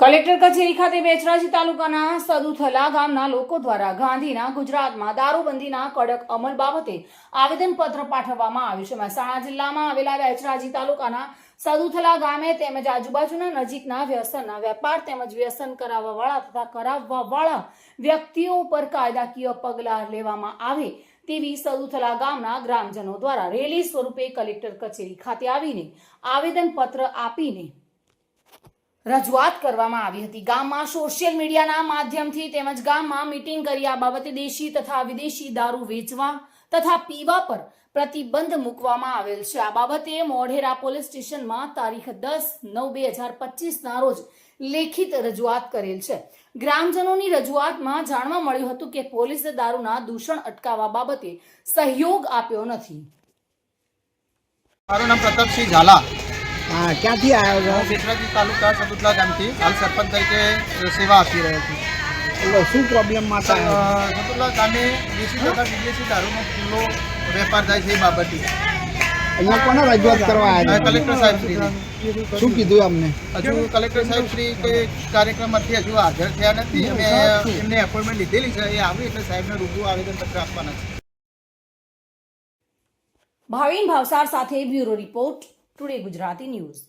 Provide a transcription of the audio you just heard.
Collector કચેરી ખાતે બેચરાજી તાલુકાના સદુથલા ગામના લોકો દ્વારા ગાંધીના ગુજરાતમાં દારૂબંધીના કડક અમલ બાબતે આવેદનપત્ર પાઠવવામાં આવ્યું છે. મહેસાણા જિલ્લામાં આવેલા બેચરાજી તાલુકાના સદુથલા ગામે તેમજ આજુબાજુના નજીકના વ્યસનના વેપાર તેમજ વ્યસન કરાવવાવાળા તથા કરાવવાવાળા વ્યક્તિઓ ઉપર કાયદાકીય પગલાં લેવામાં આવે તેવી સદુથલા ગામના ગ્રામજનો દ્વારા રેલી સ્વરૂપે કલેક્ટર કચેરી ખાતે આવીને આવેદનપત્ર આપીને રજૂઆત કરવામાં આવી હતી. ગામમાં સોશિયલ મીડિયાના માધ્યમથી તેમજ ગામમાં મીટિંગ કરી આ બાબતે દેશી તથા વિદેશી દારૂ વેચવા તથા પીવા પર પ્રતિબંધ મૂકવામાં આવેલ છે. આ બાબતે મોઢેરા પોલીસ સ્ટેશનમાં તારીખ દસ નવ બે હજાર પચીસના રોજ લેખિત રજૂઆત કરેલ છે. ગ્રામજનોની રજૂઆતમાં જાણવા મળ્યું હતું કે પોલીસે દારૂના દૂષણ અટકાવવા બાબતે સહયોગ આપ્યો નથી. મારું નામ પ્રતાપસિંહ ઝાલા. હા ક્યાંથી આવ્યો છો? બેચરાજી તાલુકા સદુતલા ગામથી હાલ સરપંચ તરીકે સેવા આપી રહ્યો છું. એટલે શું પ્રોબ્લેમમાં સદુતલા ગામે દેશી તથા વિદેશી દારૂનો ખુલ્લો વેપાર થાય છે એ બાબતે. અહીંયા કોને રજૂઆત કરવા આવ્યા? કલેક્ટર સાહેબ શ્રી શું કીધું અમને હજુ કલેક્ટર સાહેબ શ્રી કે કાર્યક્રમથી હજુ હાજર થયા નથી. અમે એમને એપોઇન્ટમેન્ટ લીધેલી છે એ આવી એટલે સાહેબને રૂબરૂ આવેદનપત્ર આપવાના છે. ભાવિન ભાવસાર સાથે bureau report. Today Gujarati news